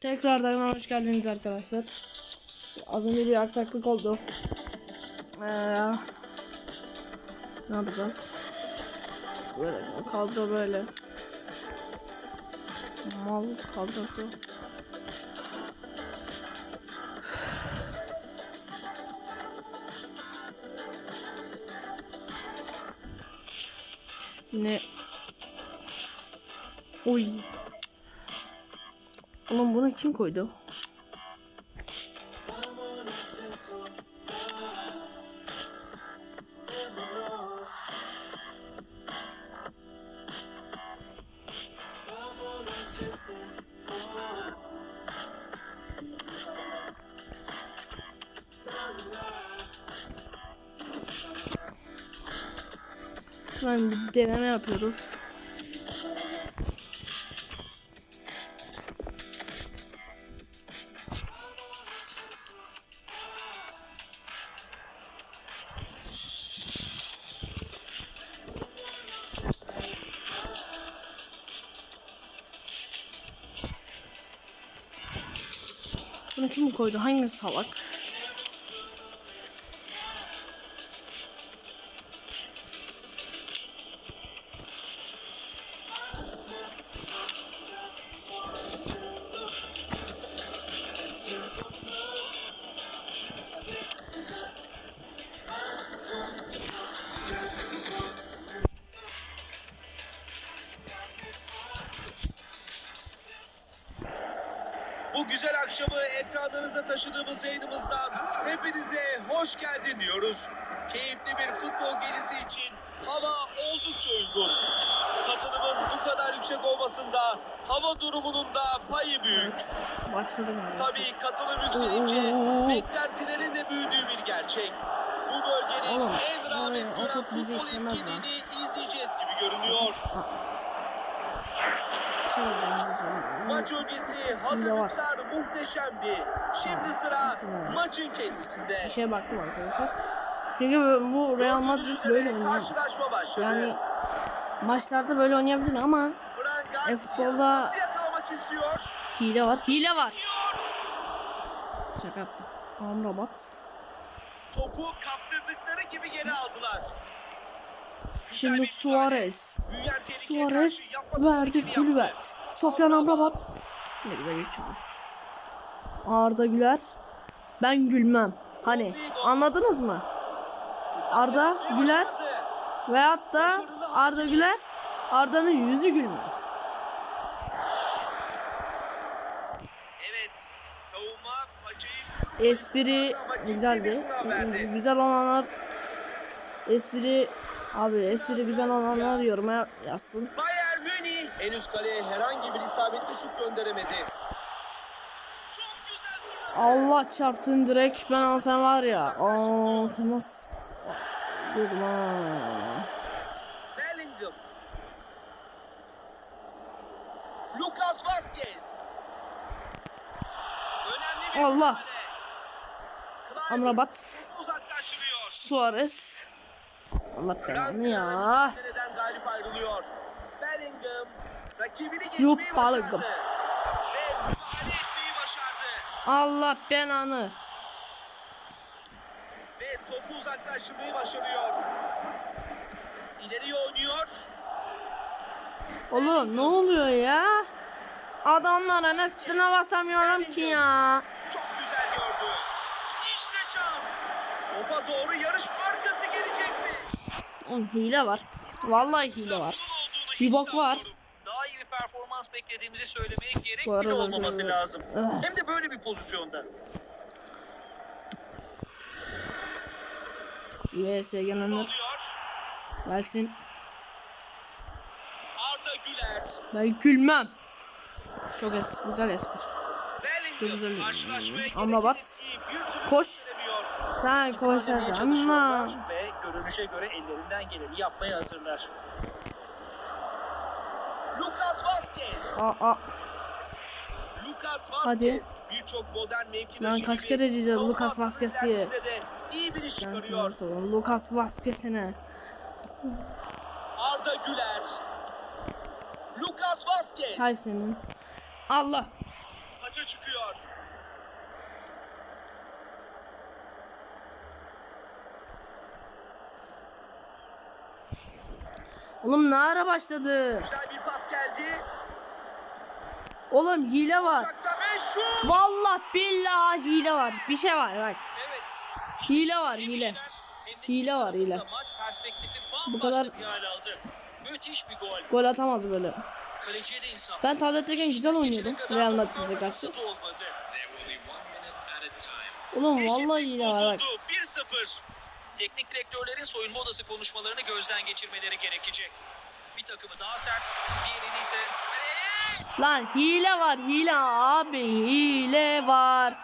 Tekrardan hoş geldiniz arkadaşlar. Az önce bir aksaklık oldu. Ee, ne yapacağız? Böyle kadro böyle. Mal kadrosu. Ne? Oy. Oğlum bunu kim koydu? Ben bir deneme yapıyoruz. Bunu kim koydu? Hangi salak? Bu güzel akşamı ekranlarınıza taşıdığımız yayınımızdan hepinize hoş geldin diyoruz. Keyifli bir futbol gecesi için hava oldukça uygun. Katılımın bu kadar yüksek olmasında hava durumunun da payı büyük. Evet. Başladım. abi. Tabii katılım yükselince beklentilerin de büyüdüğü bir gerçek. Bu bölgenin Oğlum, en rağbet gören futbol etkinliğini izleyeceğiz gibi görünüyor. Aa. Bir şey olacağım, olacağım. Maç öncesi var. hazırlıklar muhteşemdi. Şimdi sıra var. maçın kendisinde. Bir şeye baktım arkadaşlar. Çünkü bu Real Madrid böyle oynayamaz. Yani maçlarda böyle oynayabilir ama e, futbolda- hile var. Hile var. Şaka yaptım. Amrabat. Topu kaptırdıkları gibi geri aldılar. Şimdi Suarez. Suarez verdi. Gülbert. Sofyan Amrabat. Ne güzel geçiyor. Arda Güler. Ben gülmem. Hani anladınız mı? Arda Güler veyahut da Arda Güler Arda'nın yüzü gülmez. Evet. Savunma Espri güzeldi. Güzel olanlar espri abi espri güzel olanlar yoruma yazsın. Bayern Münih henüz kaleye herhangi bir isabetli şut gönderemedi. Allah çarptın direkt ben olsam var ya. Aa sen nasıl diyordum ha. Bellingham. Lucas Vazquez. Allah. Amrabat. Suarez. Allah belanı ya. galip ayrılıyor. Bellingham rakibini geçmeyi Bellingham. başardı. Ve müdahale etmeyi başardı. Allah belanı. Ve topu uzaklaştırmayı başarıyor. İleriye oynuyor. Oğlum ne oluyor ya? Adamların üstüne basamıyorum ki ya. Çok güzel gördü. İşte şans. Topa doğru yarış arkası gelecek mi? Oğlum hile var. Vallahi hile var. Bir bok var. Daha iyi bir performans beklediğimizi söylemeye gerek Bu bile olmaması lazım. Ah. Hem de böyle bir pozisyonda. Gelenler Oluyor. gelsin. Arda Güler. Ben gülmem. Çok es güzel espri. Çok güzel. Amrabat. Koş. Sen koşacaksın görünüşe göre ellerinden geleni yapmaya hazırlar. Lucas Vazquez. Aa, aa. Lucas Hadi. Vazquez. Birçok modern mevkidaşı Lan kaç kere diyeceğiz Lucas Vazquez'i? iyi bir iş çıkarıyor. Lucas Vazquez'ine. Arda Güler. Lucas Vazquez. Hay senin. Allah. taça çıkıyor. Oğlum ne ara başladı? Güzel bir pas geldi. Oğlum hile var. Vallahi billahi hile var. Bir şey var bak. Evet. Hile var, hile. Hile var, hile. Bu kadar-. Müthiş bir gol. Gol atamaz böyle. Kaleciye de insan. Ben tabletteyken güzel oynuyordum. Real Madrid'e karşı. Oğlum vallahi hile var bak. Bozuldu. 1-0. Teknik direktörlerin soyunma odası konuşmalarını gözden geçirmeleri gerekecek. Bir takımı daha sert, diğerini ise Lan hile var hile abi hile var.